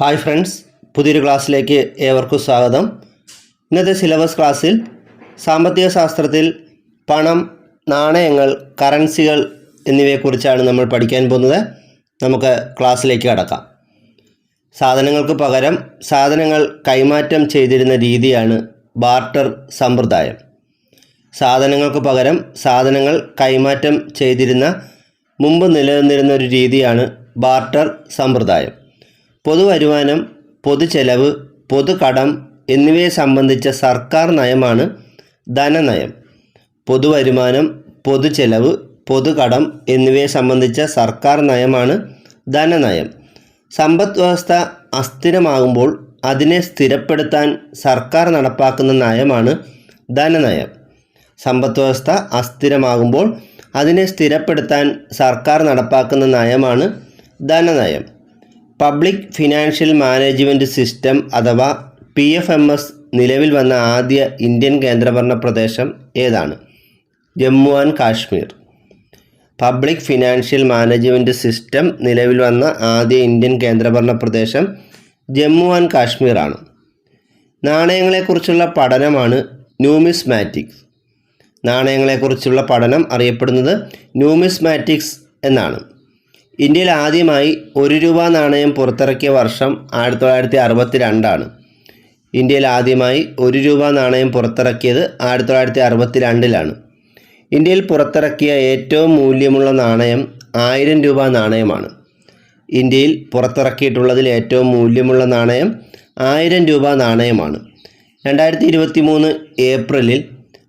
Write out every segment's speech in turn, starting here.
Hi friends പുതിയൊരു ക്ലാസ്സിലേക്ക് ഏവർക്കും സ്വാഗതം. ഇന്നത്തെ സിലബസ് ക്ലാസ്സിൽ സാമ്പത്തിക ശാസ്ത്രത്തിൽ പണം നാണയങ്ങൾ കറൻസികൾ എന്നിവയെക്കുറിച്ചാണ് നമ്മൾ പഠിക്കാൻ പോകുന്നത്. നമുക്ക് ക്ലാസ്സിലേക്ക് കടക്കാം. സാധനങ്ങൾക്ക് പകരം സാധനങ്ങൾ കൈമാറ്റം ചെയ്തിരുന്ന രീതിയാണ് ബാർട്ടർ സമ്പ്രദായം. സാധനങ്ങൾക്ക് പകരം സാധനങ്ങൾ കൈമാറ്റം ചെയ്തിരുന്ന മുമ്പ് നിലനിന്നിരുന്ന ഒരു രീതിയാണ് ബാർട്ടർ സമ്പ്രദായം. പൊതുവരുമാനം പൊതുചെലവ് പൊതുകടം എന്നിവയെ സംബന്ധിച്ച സർക്കാർ നയമാണ് ധനനയം. പൊതുവരുമാനം പൊതുചെലവ് പൊതുകടം എന്നിവയെ സംബന്ധിച്ച സർക്കാർ നയമാണ് ധനനയം. സമ്പദ് വ്യവസ്ഥ അസ്ഥിരമാകുമ്പോൾ അതിനെ സ്ഥിരപ്പെടുത്താൻ സർക്കാർ നടപ്പാക്കുന്ന നയമാണ് ധനനയം. സമ്പദ് വ്യവസ്ഥ അസ്ഥിരമാകുമ്പോൾ അതിനെ സ്ഥിരപ്പെടുത്താൻ സർക്കാർ നടപ്പാക്കുന്ന നയമാണ് ധനനയം. പബ്ലിക് ഫിനാൻഷ്യൽ മാനേജ്മെന്റ് സിസ്റ്റം അഥവാ പി എഫ് എം എസ് നിലവിൽ വന്ന ആദ്യ ഇന്ത്യൻ കേന്ദ്രഭരണ പ്രദേശം ഏതാണ്? Jammu and Kashmir. Public financial management system നിലവിൽ വന്ന ആദ്യ ഇന്ത്യൻ കേന്ദ്രഭരണ പ്രദേശം ജമ്മു ആൻഡ് കാശ്മീർ ആണ് നാണയങ്ങളെക്കുറിച്ചുള്ള പഠനമാണ് ന്യൂമിസ്മാറ്റിക്സ്. നാണയങ്ങളെക്കുറിച്ചുള്ള പഠനം അറിയപ്പെടുന്നത് ന്യൂമിസ്മാറ്റിക്സ് എന്നാണ്. ഇന്ത്യയിൽ ആദ്യമായി ഒരു രൂപ നാണയം പുറത്തിറക്കിയ വർഷം ആയിരത്തി തൊള്ളായിരത്തി അറുപത്തി രണ്ടാണ് ഇന്ത്യയിൽ ആദ്യമായി ഒരു രൂപ നാണയം പുറത്തിറക്കിയത് ആയിരത്തി തൊള്ളായിരത്തി അറുപത്തി രണ്ടിലാണ് ഇന്ത്യയിൽ പുറത്തിറക്കിയ ഏറ്റവും മൂല്യമുള്ള നാണയം ആയിരം രൂപ നാണയമാണ്. ഇന്ത്യയിൽ പുറത്തിറക്കിയിട്ടുള്ളതിൽ ഏറ്റവും മൂല്യമുള്ള നാണയം ആയിരം രൂപ നാണയമാണ്. രണ്ടായിരത്തി ഇരുപത്തി മൂന്ന് ഏപ്രിലിൽ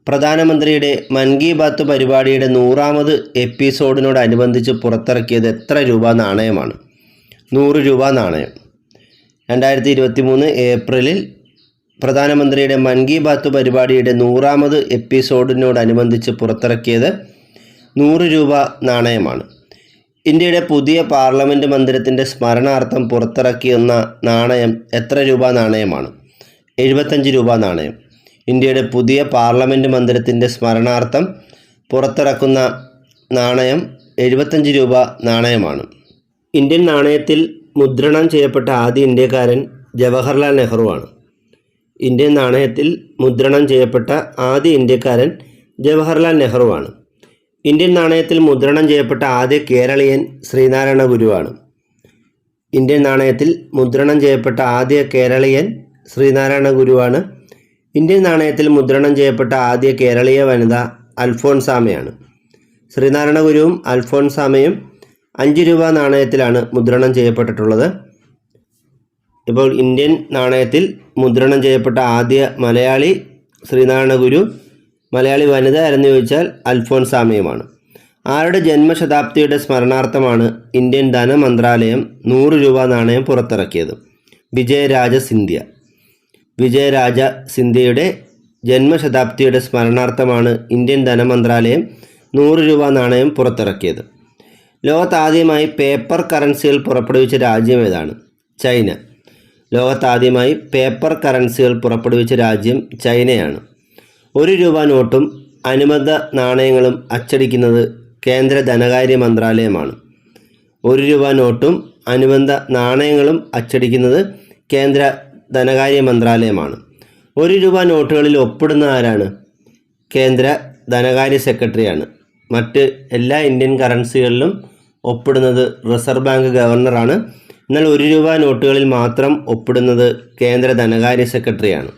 പ്രധാനമന്ത്രിയുടെ മൻ കി ബാത്ത് പരിപാടിയുടെ നൂറാമത് എപ്പിസോഡിനോടനുബന്ധിച്ച് പുറത്തിറക്കിയത് എത്ര രൂപ നാണയമാണ്? നൂറ് രൂപ നാണയം. രണ്ടായിരത്തി ഇരുപത്തി മൂന്ന് ഏപ്രിലിൽ പ്രധാനമന്ത്രിയുടെ മൻ കി ബാത്ത് പരിപാടിയുടെ നൂറാമത് എപ്പിസോഡിനോടനുബന്ധിച്ച് പുറത്തിറക്കിയത് നൂറ് രൂപ നാണയമാണ്. ഇന്ത്യയുടെ പുതിയ പാർലമെന്റ് മന്ദിരത്തിന്റെ സ്മരണാർത്ഥം പുറത്തിറക്കിയെന്ന നാണയം എത്ര രൂപ നാണയമാണ്? എഴുപത്തഞ്ച് രൂപ നാണയം. ഇന്ത്യയുടെ പുതിയ പാർലമെന്റ് മന്ദിരത്തിന്റെ സ്മരണാർത്ഥം പുറത്തിറക്കുന്ന നാണയം എഴുപത്തഞ്ച് രൂപ നാണയമാണ്. ഇന്ത്യൻ നാണയത്തിൽ മുദ്രണം ചെയ്യപ്പെട്ട ആദ്യ ഇന്ത്യക്കാരൻ ജവഹർലാൽ നെഹ്റുവാണ്. ഇന്ത്യൻ നാണയത്തിൽ മുദ്രണം ചെയ്യപ്പെട്ട ആദ്യ ഇന്ത്യക്കാരൻ ജവഹർലാൽ നെഹ്റുവാണ്. ഇന്ത്യൻ നാണയത്തിൽ മുദ്രണം ചെയ്യപ്പെട്ട ആദ്യ കേരളീയൻ ശ്രീനാരായണ ഗുരുവാണ്. ഇന്ത്യൻ നാണയത്തിൽ മുദ്രണം ചെയ്യപ്പെട്ട ആദ്യ കേരളീയൻ ശ്രീനാരായണ ഗുരുവാണ് ഇന്ത്യൻ നാണയത്തിൽ മുദ്രണം ചെയ്യപ്പെട്ട ആദ്യ കേരളീയ വനിത അൽഫോൺസാമയാണ്. ശ്രീനാരായണ ഗുരുവും അൽഫോൺസാമയും അഞ്ച് രൂപ നാണയത്തിലാണ് മുദ്രണം ചെയ്യപ്പെട്ടിട്ടുള്ളത്. ഇപ്പോൾ ഇന്ത്യൻ നാണയത്തിൽ മുദ്രണം ചെയ്യപ്പെട്ട ആദ്യ മലയാളി ശ്രീനാരായണ ഗുരു മലയാളി വനിത ആരെന്ന് ചോദിച്ചാൽ അൽഫോൺസാമയുമാണ്. ആരുടെ ജന്മശതാബ്ദിയുടെ സ്മരണാർത്ഥമാണ് ഇന്ത്യൻ ധനമന്ത്രാലയം നൂറ് രൂപ നാണയം പുറത്തിറക്കിയത്? വിജയരാജ സിന്ധ്യ. വിജയരാജ സിന്ധ്യയുടെ ജന്മശതാബ്ദിയുടെ സ്മരണാർത്ഥമാണ് ഇന്ത്യൻ ധനമന്ത്രാലയം നൂറ് രൂപ നാണയം പുറത്തിറക്കിയത്. ലോകത്താദ്യമായി പേപ്പർ കറൻസികൾ പുറപ്പെടുവിച്ച രാജ്യം ഏതാണ്? ചൈന. ലോകത്താദ്യമായി പേപ്പർ കറൻസികൾ പുറപ്പെടുവിച്ച രാജ്യം ചൈനയാണ്. ഒരു രൂപ നോട്ടും അനുബന്ധ നാണയങ്ങളും അച്ചടിക്കുന്നത് കേന്ദ്ര ധനകാര്യ മന്ത്രാലയമാണ്. ഒരു രൂപ നോട്ടും അനുബന്ധ നാണയങ്ങളും അച്ചടിക്കുന്നത് കേന്ദ്ര ധനകാര്യ മന്ത്രാലയമാണ്. ഒരു രൂപ നോട്ടുകളിൽ ഒപ്പിടുന്ന ആരാണ്? കേന്ദ്ര ധനകാര്യ സെക്രട്ടറിയാണ്. മറ്റ് എല്ലാ ഇന്ത്യൻ കറൻസികളിലും ഒപ്പിടുന്നത് റിസർവ് ബാങ്ക് ഗവർണറാണ്. എന്നാൽ ഒരു രൂപ നോട്ടുകളിൽ മാത്രം ഒപ്പിടുന്നത് കേന്ദ്ര ധനകാര്യ സെക്രട്ടറിയാണ്.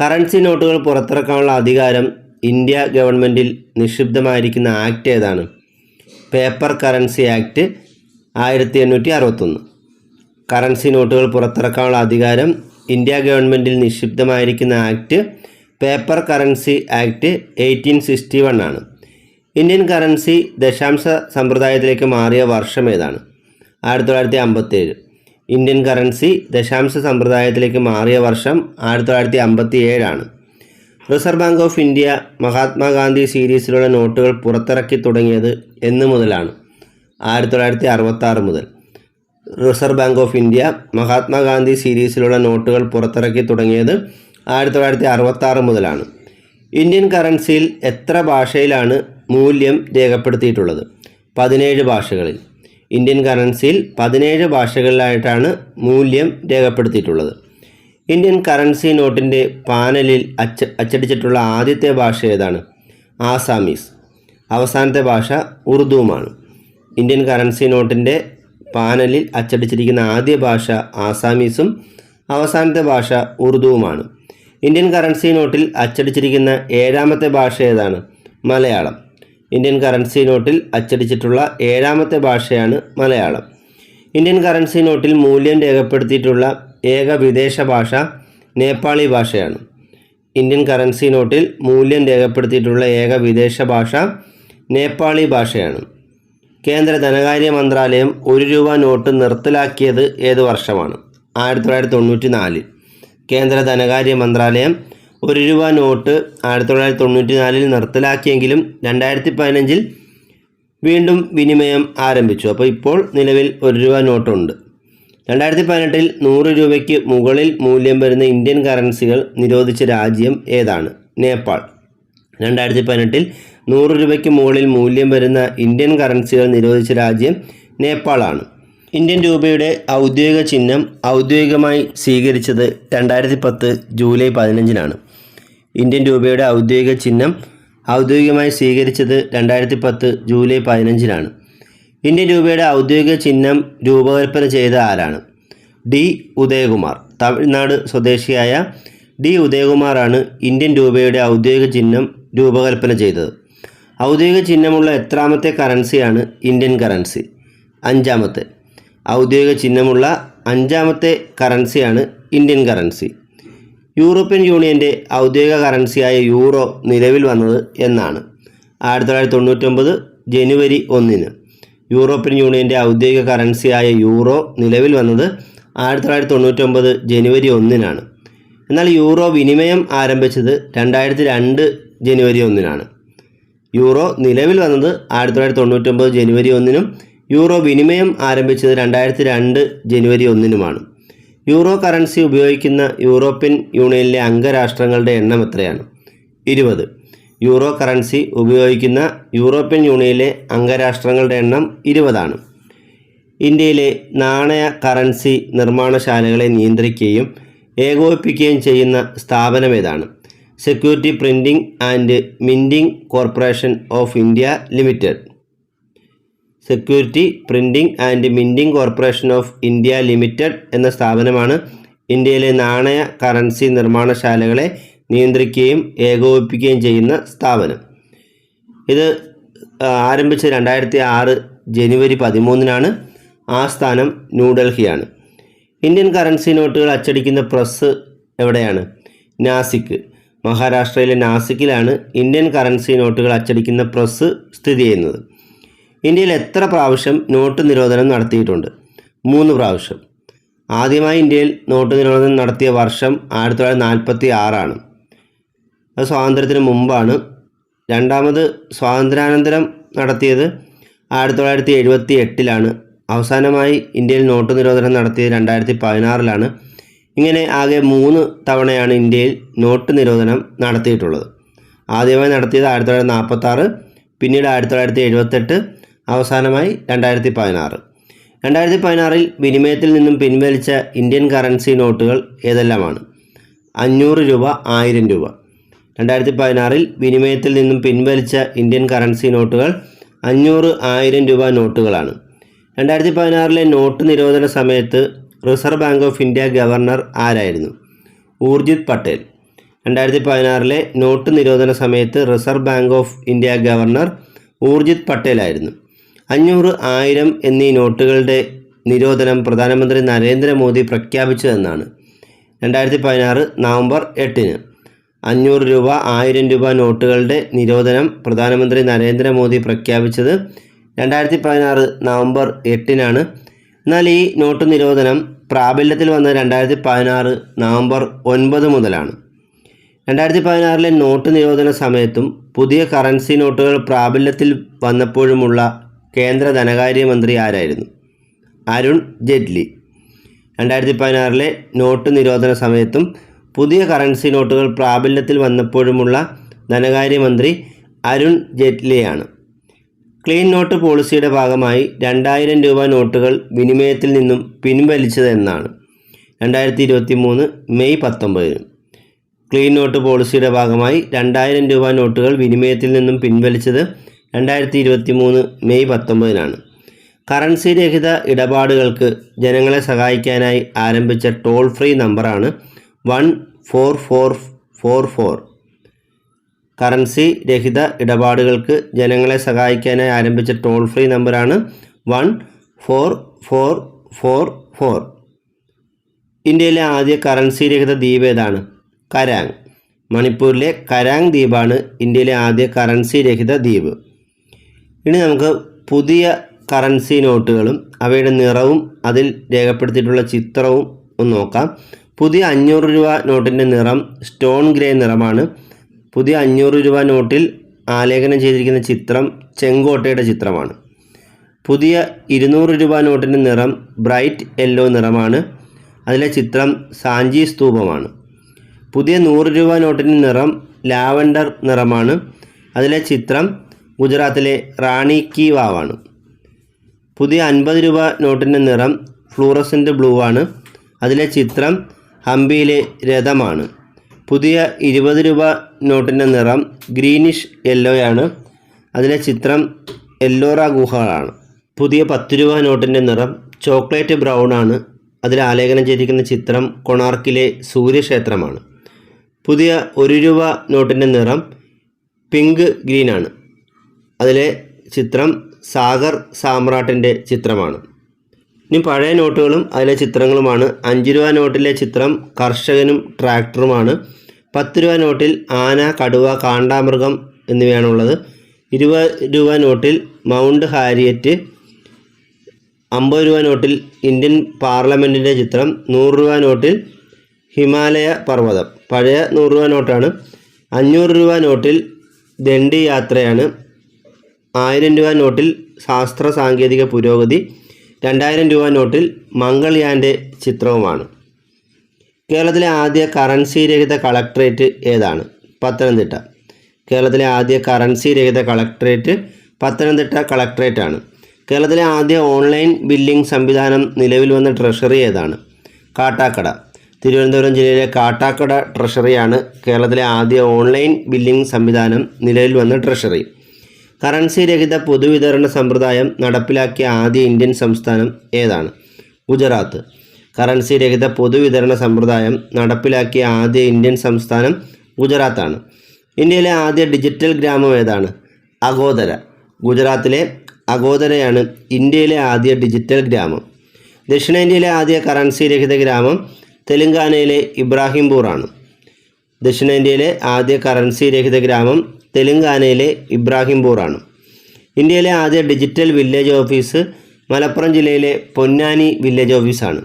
കറൻസി നോട്ടുകൾ പുറത്തിറക്കാനുള്ള അധികാരം ഇന്ത്യ ഗവൺമെന്റിൽ നിക്ഷിപ്തമായിരിക്കുന്ന ആക്ട് ഏതാണ്? പേപ്പർ കറൻസി ആക്ട് ആയിരത്തി എണ്ണൂറ്റി അറുപത്തൊന്ന്. കറൻസി നോട്ടുകൾ പുറത്തിറക്കാനുള്ള അധികാരം ഇന്ത്യ ഗവൺമെന്റിൽ നിക്ഷിപ്തമായിരിക്കുന്ന act paper currency act eighteen sixty one ആണ്. ഇന്ത്യൻ കറൻസി ദശാംശ സമ്പ്രദായത്തിലേക്ക് മാറിയ വർഷം ഏതാണ്? ആയിരത്തി തൊള്ളായിരത്തി അമ്പത്തേഴ് ഇന്ത്യൻ കറൻസി ദശാംശ സമ്പ്രദായത്തിലേക്ക് മാറിയ വർഷം ആയിരത്തി തൊള്ളായിരത്തി അമ്പത്തി ഏഴാണ് Reserve Bank of India Mahatma Gandhi സീരീസിലുള്ള നോട്ടുകൾ പുറത്തിറക്കി തുടങ്ങിയത് എന്ന് മുതലാണ്. ആയിരത്തി തൊള്ളായിരത്തി അറുപത്തി ആറ് മുതൽ. Reserve Bank of India Mahatma Gandhi സീരീസിലുള്ള നോട്ടുകൾ പുറത്തിറക്കി തുടങ്ങിയത് ആയിരത്തി തൊള്ളായിരത്തി അറുപത്തി ആറ് മുതലാണ്. ഇന്ത്യൻ കറൻസിയിൽ എത്ര ഭാഷയിലാണ് മൂല്യം രേഖപ്പെടുത്തിയിട്ടുള്ളത്? പതിനേഴ് ഭാഷകളിൽ. ഇന്ത്യൻ കറൻസിയിൽ പതിനേഴ് ഭാഷകളിലായിട്ടാണ് മൂല്യം രേഖപ്പെടുത്തിയിട്ടുള്ളത്. ഇന്ത്യൻ കറൻസി നോട്ടിന്റെ പാനലിൽ അച്ച അച്ചടിച്ചിട്ടുള്ള ആദ്യത്തെ ഭാഷ ഏതാണ്? ആസാമീസ്. അവസാനത്തെ ഭാഷ ഉറുദുവുമാണ്. ഇന്ത്യൻ കറൻസി നോട്ടിന്റെ പാനലിൽ അച്ചടിച്ചിരിക്കുന്ന ആദ്യ ഭാഷ ആസാമീസും അവസാനത്തെ ഭാഷ ഉറുദുവുമാണ്. ഇന്ത്യൻ കറൻസി നോട്ടിൽ അച്ചടിച്ചിരിക്കുന്ന ഏഴാമത്തെ ഭാഷ ഏതാണ്? മലയാളം. ഇന്ത്യൻ കറൻസി നോട്ടിൽ അച്ചടിച്ചിട്ടുള്ള ഏഴാമത്തെ ഭാഷയാണ് മലയാളം. ഇന്ത്യൻ കറൻസി നോട്ടിൽ മൂല്യം രേഖപ്പെടുത്തിയിട്ടുള്ള ഏക വിദേശ ഭാഷ നേപ്പാളി ഭാഷയാണ്. ഇന്ത്യൻ കറൻസി നോട്ടിൽ മൂല്യം രേഖപ്പെടുത്തിയിട്ടുള്ള ഏക വിദേശ ഭാഷ നേപ്പാളി ഭാഷയാണ്. കേന്ദ്ര ധനകാര്യ മന്ത്രാലയം ഒരു രൂപ നോട്ട് നിർത്തലാക്കിയത് ഏത് വർഷമാണ്? ആയിരത്തി തൊള്ളായിരത്തി തൊണ്ണൂറ്റി നാലിൽ കേന്ദ്ര ധനകാര്യ മന്ത്രാലയം ഒരു രൂപ നോട്ട് ആയിരത്തി തൊള്ളായിരത്തി തൊണ്ണൂറ്റി നാലിൽ നിർത്തലാക്കിയെങ്കിലും രണ്ടായിരത്തി പതിനഞ്ചിൽ വീണ്ടും വിനിമയം ആരംഭിച്ചു. അപ്പോൾ ഇപ്പോൾ നിലവിൽ ഒരു രൂപ നോട്ടുണ്ട്. രണ്ടായിരത്തി പതിനെട്ടിൽ നൂറ് രൂപയ്ക്ക് മുകളിൽ മൂല്യം വരുന്ന ഇന്ത്യൻ കറൻസികൾ നിരോധിച്ച രാജ്യം ഏതാണ്? നേപ്പാൾ. രണ്ടായിരത്തി പതിനെട്ടിൽ നൂറ് രൂപയ്ക്ക് മുകളിൽ മൂല്യം വരുന്ന ഇന്ത്യൻ കറൻസികൾ നിരോധിച്ച രാജ്യം നേപ്പാളാണ്. ഇന്ത്യൻ രൂപയുടെ ഔദ്യോഗിക ചിഹ്നം ഔദ്യോഗികമായി സ്വീകരിച്ചത് രണ്ടായിരത്തി പത്ത് ജൂലൈ പതിനഞ്ചിനാണ്. ഇന്ത്യൻ രൂപയുടെ ഔദ്യോഗിക ചിഹ്നം ഔദ്യോഗികമായി സ്വീകരിച്ചത് രണ്ടായിരത്തി പത്ത് ജൂലൈ പതിനഞ്ചിനാണ്. ഇന്ത്യൻ രൂപയുടെ ഔദ്യോഗിക ചിഹ്നം രൂപകൽപ്പന ചെയ്ത ആരാണ്? ഡി. ഉദയകുമാർ. തമിഴ്നാട് സ്വദേശിയായ ഡി. ഉദയകുമാറാണ് ഇന്ത്യൻ രൂപയുടെ ഔദ്യോഗിക ചിഹ്നം രൂപകൽപ്പന ചെയ്തത്. ഔദ്യോഗിക ചിഹ്നമുള്ള എത്രാമത്തെ കറൻസിയാണ് ഇന്ത്യൻ കറൻസി. അഞ്ചാമത്തെ. ഔദ്യോഗിക ചിഹ്നമുള്ള അഞ്ചാമത്തെ കറൻസിയാണ് ഇന്ത്യൻ കറൻസി. യൂറോപ്യൻ യൂണിയന്റെ ഔദ്യോഗിക കറൻസിയായ യൂറോ നിലവിൽ വന്നത് എന്നാണ്. ആയിരത്തി തൊള്ളായിരത്തി തൊണ്ണൂറ്റൊമ്പത് ജനുവരി ഒന്നിന്. യൂറോപ്യൻ യൂണിയന്റെ ഔദ്യോഗിക കറൻസിയായ യൂറോ നിലവിൽ വന്നത് ആയിരത്തി തൊള്ളായിരത്തി തൊണ്ണൂറ്റൊമ്പത് ജനുവരി ഒന്നിനാണ്. എന്നാൽ യൂറോ വിനിമയം ആരംഭിച്ചത് രണ്ടായിരത്തി രണ്ട് ജനുവരി ഒന്നിനാണ്. യൂറോ നിലവിൽ വന്നത് ആയിരത്തി തൊള്ളായിരത്തി തൊണ്ണൂറ്റൊമ്പത് ജനുവരി ഒന്നിനും യൂറോ വിനിമയം ആരംഭിച്ചത് രണ്ടായിരത്തി രണ്ട് ജനുവരി ഒന്നിനുമാണ്. യൂറോ കറൻസി ഉപയോഗിക്കുന്ന യൂറോപ്യൻ യൂണിയനിലെ അംഗരാഷ്ട്രങ്ങളുടെ എണ്ണം എത്രയാണ്? ഇരുപത്. യൂറോ കറൻസി ഉപയോഗിക്കുന്ന യൂറോപ്യൻ യൂണിയനിലെ അംഗരാഷ്ട്രങ്ങളുടെ എണ്ണം ഇരുപതാണ്. ഇന്ത്യയിലെ നാണയ കറൻസി നിർമ്മാണശാലകളെ നിയന്ത്രിക്കുകയും ഏകോപിപ്പിക്കുകയും ചെയ്യുന്ന സ്ഥാപനം ഏതാണ്? Security printing and minting corporation of India limited security printing and minting corporation of India limited എന്ന സ്ഥാപനമാണ് ഇന്ത്യയിലെ നാണയ കറൻസി നിർമ്മാണശാലകളെ നിയന്ത്രിക്കുകയും ഏകോപിപ്പിക്കുകയും ചെയ്യുന്ന സ്ഥാപനം. ഇത് ആരംഭിച്ച രണ്ടായിരത്തി ആറ് ജനുവരി പതിമൂന്നിനാണ്. ആസ്ഥാനം ന്യൂഡൽഹിയാണ്. ഇന്ത്യൻ കറൻസി നോട്ടുകൾ അച്ചടിക്കുന്ന പ്രസ് എവിടെയാണ്? നാസിക്ക് മഹാരാഷ്ട്രയിലെ നാസിക്കിലാണ് ഇന്ത്യൻ കറൻസി നോട്ടുകൾ അച്ചടിക്കുന്ന പ്രസ് സ്ഥിതി ചെയ്യുന്നത്. ഇന്ത്യയിൽ എത്ര പ്രാവശ്യം നോട്ട് നിരോധനം നടത്തിയിട്ടുണ്ട്? മൂന്ന് പ്രാവശ്യം. ആദ്യമായി ഇന്ത്യയിൽ നോട്ട് നിരോധനം നടത്തിയ വർഷം ആയിരത്തി തൊള്ളായിരത്തി നാൽപ്പത്തി ആറാണ് അത് സ്വാതന്ത്ര്യത്തിന് മുമ്പാണ്. രണ്ടാമത് സ്വാതന്ത്ര്യാനന്തരം നടത്തിയത് ആയിരത്തി തൊള്ളായിരത്തി എഴുപത്തി എട്ടിലാണ് അവസാനമായി ഇന്ത്യയിൽ നോട്ട് നിരോധനം നടത്തിയത് രണ്ടായിരത്തി പതിനാറിലാണ് ഇങ്ങനെ ആകെ മൂന്ന് തവണയാണ് ഇന്ത്യയിൽ നോട്ട് നിരോധനം നടത്തിയിട്ടുള്ളത്. ആദ്യമായി നടത്തിയത് ആയിരത്തി തൊള്ളായിരത്തി നാൽപ്പത്താറ് പിന്നീട് ആയിരത്തി തൊള്ളായിരത്തി എഴുപത്തെട്ട് അവസാനമായി രണ്ടായിരത്തി പതിനാറ് രണ്ടായിരത്തി പതിനാറിൽ വിനിമയത്തിൽ നിന്നും പിൻവലിച്ച ഇന്ത്യൻ കറൻസി നോട്ടുകൾ ഏതെല്ലാമാണ്? അഞ്ഞൂറ് രൂപ ആയിരം രൂപ. രണ്ടായിരത്തി പതിനാറിൽ വിനിമയത്തിൽ നിന്നും പിൻവലിച്ച ഇന്ത്യൻ കറൻസി നോട്ടുകൾ അഞ്ഞൂറ് ആയിരം രൂപ നോട്ടുകളാണ്. രണ്ടായിരത്തി പതിനാറിലെ നോട്ട് നിരോധന സമയത്ത് reserve bank of India governor ആരായിരുന്നു? ഊർജിത് പട്ടേൽ. രണ്ടായിരത്തി പതിനാറിലെ നോട്ട് നിരോധന സമയത്ത് reserve bank of India governor Urjit പട്ടേലായിരുന്നു അഞ്ഞൂറ് ആയിരം എന്നീ നോട്ടുകളുടെ നിരോധനം പ്രധാനമന്ത്രി നരേന്ദ്രമോദി പ്രഖ്യാപിച്ചതെന്നാണ്. രണ്ടായിരത്തി പതിനാറ് നവംബർ എട്ടിന് അഞ്ഞൂറ് രൂപ ആയിരം രൂപ നോട്ടുകളുടെ നിരോധനം പ്രധാനമന്ത്രി നരേന്ദ്രമോദി പ്രഖ്യാപിച്ചത് രണ്ടായിരത്തി പതിനാറ് നവംബർ എട്ടിനാണ്. എന്നാൽ ഈ നോട്ട് നിരോധനം പ്രാബല്യത്തിൽ വന്ന രണ്ടായിരത്തി പതിനാറ് നവംബർ ഒൻപത് മുതലാണ്. രണ്ടായിരത്തി പതിനാറിലെ നോട്ട് നിരോധന സമയത്തും പുതിയ കറൻസി നോട്ടുകൾ പ്രാബല്യത്തിൽ വന്നപ്പോഴുമുള്ള കേന്ദ്ര ധനകാര്യമന്ത്രി ആരായിരുന്നു? അരുൺ ജെയ്റ്റ്ലി. രണ്ടായിരത്തി പതിനാറിലെ നോട്ട് നിരോധന സമയത്തും പുതിയ കറൻസി നോട്ടുകൾ പ്രാബല്യത്തിൽ വന്നപ്പോഴുമുള്ള ധനകാര്യമന്ത്രി അരുൺ ജെയ്റ്റ്ലിയാണ്. ക്ലീൻ നോട്ട് പോളിസിയുടെ ഭാഗമായി രണ്ടായിരം രൂപ നോട്ടുകൾ വിനിമയത്തിൽ നിന്നും പിൻവലിച്ചതെന്നാണ് രണ്ടായിരത്തി ഇരുപത്തി മൂന്ന് മെയ് പത്തൊമ്പതിന്. ക്ലീൻ നോട്ട് പോളിസിയുടെ ഭാഗമായി രണ്ടായിരം രൂപ നോട്ടുകൾ വിനിമയത്തിൽ നിന്നും പിൻവലിച്ചത് രണ്ടായിരത്തി ഇരുപത്തി മൂന്ന് മെയ് പത്തൊമ്പതിനാണ്. കറൻസി രഹിത ഇടപാടുകൾക്ക് ജനങ്ങളെ സഹായിക്കാനായി ആരംഭിച്ച ടോൾ ഫ്രീ നമ്പറാണ് one four four four four. Currency രഹിത ഇടപാടുകൾക്ക് ജനങ്ങളെ സഹായിക്കാനായി ആരംഭിച്ച ടോൾ ഫ്രീ നമ്പറാണ് one four four four four ഇന്ത്യയിലെ ആദ്യ കറൻസി രഹിത ദ്വീപ് ഏതാണ്? കരാങ്. മണിപ്പൂരിലെ കരാങ് ദ്വീപാണ് ഇന്ത്യയിലെ ആദ്യ കറൻസി രഹിത ദ്വീപ്. ഇനി നമുക്ക് പുതിയ കറൻസി നോട്ടുകളും അവയുടെ നിറവും അതിൽ രേഖപ്പെടുത്തിയിട്ടുള്ള ചിത്രവും ഒന്ന് നോക്കാം. പുതിയ അഞ്ഞൂറ് രൂപ നോട്ടിന്റെ നിറം സ്റ്റോൺ ഗ്രേ നിറമാണ്. പുതിയ അഞ്ഞൂറ് രൂപ നോട്ടിൽ ആലേഖനം ചെയ്തിരിക്കുന്ന ചിത്രം ചെങ്കോട്ടയുടെ ചിത്രമാണ്. പുതിയ ഇരുന്നൂറ് രൂപ നോട്ടിന്റെ നിറം ബ്രൈറ്റ് യെല്ലോ നിറമാണ്. അതിലെ ചിത്രം സാഞ്ചി സ്തൂപമാണ്. പുതിയ നൂറ് രൂപ നോട്ടിന്റെ നിറം ലാവൻഡർ നിറമാണ്. അതിലെ ചിത്രം ഗുജറാത്തിലെ റാണി കി വാവാണ്. പുതിയ അൻപത് രൂപ നോട്ടിന്റെ നിറം ഫ്ലൂറസിന്റെ ബ്ലൂ ആണ് അതിലെ ചിത്രം ഹംപിയിലെ രഥമാണ്. പുതിയ ഇരുപത് രൂപ നോട്ടിന്റെ നിറം ഗ്രീനിഷ് യെല്ലോയാണ്. അതിലെ ചിത്രം എല്ലോറ ഗുഹകളാണ്. പുതിയ പത്ത് രൂപ നോട്ടിന്റെ നിറം ചോക്ലേറ്റ് ബ്രൗൺ ആണ് അതിൽ ആലേഖനം ചെയ്തിരിക്കുന്ന ചിത്രം കൊണാർക്കിലെ സൂര്യക്ഷേത്രമാണ്. പുതിയ ഒരു രൂപ നോട്ടിന്റെ നിറം പിങ്ക് ഗ്രീനാണ്. അതിലെ ചിത്രം സാഗർ സാമ്രാട്ടിന്റെ ചിത്രമാണ്. ഇനി പഴയ നോട്ടുകളും അതിലെ ചിത്രങ്ങളുമാണ്. അഞ്ച് രൂപ നോട്ടിലെ ചിത്രം കർഷകനും ട്രാക്ടറുമാണ്. പത്ത് രൂപ നോട്ടിൽ ആന കടുവ കാണ്ടാമൃഗം എന്നിവയാണുള്ളത്. ഇരുപത് രൂപ നോട്ടിൽ മൗണ്ട് ഹാരിയറ്റ് അമ്പത് രൂപ നോട്ടിൽ ഇന്ത്യൻ പാർലമെന്റിന്റെ ചിത്രം നൂറ് രൂപ നോട്ടിൽ ഹിമാലയ പർവതം. പഴയ നൂറ് രൂപ നോട്ടാണ്. അഞ്ഞൂറ് രൂപ നോട്ടിൽ ദണ്ഡി യാത്രയാണ്. ആയിരം രൂപ നോട്ടിൽ ശാസ്ത്ര സാങ്കേതിക പുരോഗതി. രണ്ടായിരം രൂപ നോട്ടിൽ മംഗൾയാന്റെ ചിത്രവുമാണ്. കേരളത്തിലെ ആദ്യ കറൻസി രഹിത കളക്ട്രേറ്റ് ഏതാണ്? പത്തനംതിട്ട. കേരളത്തിലെ ആദ്യ കറൻസി രഹിത കളക്ട്രേറ്റ് പത്തനംതിട്ട കളക്ട്രേറ്റ് ആണ് കേരളത്തിലെ ആദ്യ ഓൺലൈൻ ബില്ലിംഗ് സംവിധാനം നിലവിൽ വന്ന ട്രഷറി ഏതാണ്? കാട്ടാക്കട. തിരുവനന്തപുരം ജില്ലയിലെ കാട്ടാക്കട ട്രഷറിയാണ് കേരളത്തിലെ ആദ്യ ഓൺലൈൻ ബില്ലിംഗ് സംവിധാനം നിലവിൽ വന്ന ട്രഷറി. കറൻസി രഹിത പൊതുവിതരണ സമ്പ്രദായം നടപ്പിലാക്കിയ ആദ്യ ഇന്ത്യൻ സംസ്ഥാനം ഏതാണ്? ഗുജറാത്ത്. കറൻസി രഹിത പൊതുവിതരണ സമ്പ്രദായം നടപ്പിലാക്കിയ ആദ്യ ഇന്ത്യൻ സംസ്ഥാനം ഗുജറാത്താണ്. ഇന്ത്യയിലെ ആദ്യ ഡിജിറ്റൽ ഗ്രാമം ഏതാണ്? അഗോദര. ഗുജറാത്തിലെ അഗോദരയാണ് ഇന്ത്യയിലെ ആദ്യ ഡിജിറ്റൽ ഗ്രാമം. ദക്ഷിണേന്ത്യയിലെ ആദ്യ കറൻസി രഹിത ഗ്രാമം തെലങ്കാനയിലെ ഇബ്രാഹിംപൂറാണ് ദക്ഷിണേന്ത്യയിലെ ആദ്യ കറൻസി രഹിത ഗ്രാമം തെലങ്കാനയിലെ ഇബ്രാഹിംപൂറാണ് ഇന്ത്യയിലെ ആദ്യ ഡിജിറ്റൽ വില്ലേജ് ഓഫീസ് മലപ്പുറം ജില്ലയിലെ പൊന്നാനി വില്ലേജ് ഓഫീസാണ്.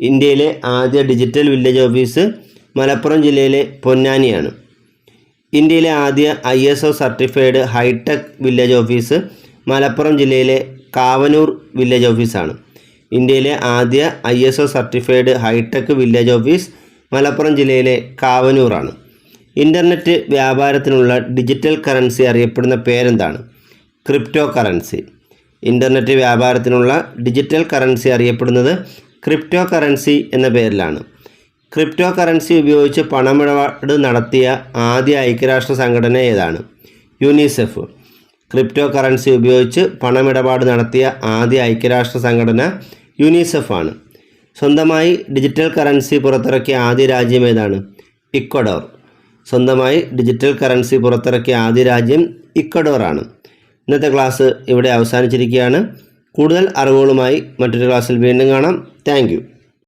ഇന്ത്യയിലെ ആദ്യ ഡിജിറ്റൽ വില്ലേജ് ഓഫീസ് മലപ്പുറം ജില്ലയിലെ പൊന്നാനിയാണ്. ഇന്ത്യയിലെ ആദ്യ I S O certified hitech village office Malappuram ജില്ലയിലെ കാവനൂർ വില്ലേജ് ഓഫീസാണ്. ഇന്ത്യയിലെ ആദ്യ I S O certified hitech village office Malappuram ജില്ലയിലെ കാവനൂറാണ്. ഇന്റർനെറ്റ് വ്യാപാരത്തിനുള്ള ഡിജിറ്റൽ കറൻസി അറിയപ്പെടുന്ന പേരെന്താണ്? ക്രിപ്റ്റോ കറൻസി ഇന്റർനെറ്റ് വ്യാപാരത്തിനുള്ള ഡിജിറ്റൽ കറൻസി അറിയപ്പെടുന്നത് ക്രിപ്റ്റോ കറൻസി എന്ന പേരിലാണ്. ക്രിപ്റ്റോ കറൻസി ഉപയോഗിച്ച് പണമിടപാട് നടത്തിയ ആദ്യ ഐക്യരാഷ്ട്ര സംഘടന ഏതാണ്? യുനിസെഫ്. ക്രിപ്റ്റോ കറൻസി ഉപയോഗിച്ച് പണമിടപാട് നടത്തിയ ആദ്യ ഐക്യരാഷ്ട്ര സംഘടന യുനിസെഫാണ് സ്വന്തമായി ഡിജിറ്റൽ കറൻസി പുറത്തിറക്കിയ ആദ്യ രാജ്യം ഏതാണ്? ഇക്വഡോർ. സ്വന്തമായി ഡിജിറ്റൽ കറൻസി പുറത്തിറക്കിയ ആദ്യ രാജ്യം ഇക്വഡോറാണ് ഇന്നത്തെ ക്ലാസ് ഇവിടെ അവസാനിച്ചിരിക്കുകയാണ്. കൂടുതൽ അറിവുകളുമായി മറ്റൊരു ക്ലാസ്സിൽ വീണ്ടും കാണാം. താങ്ക്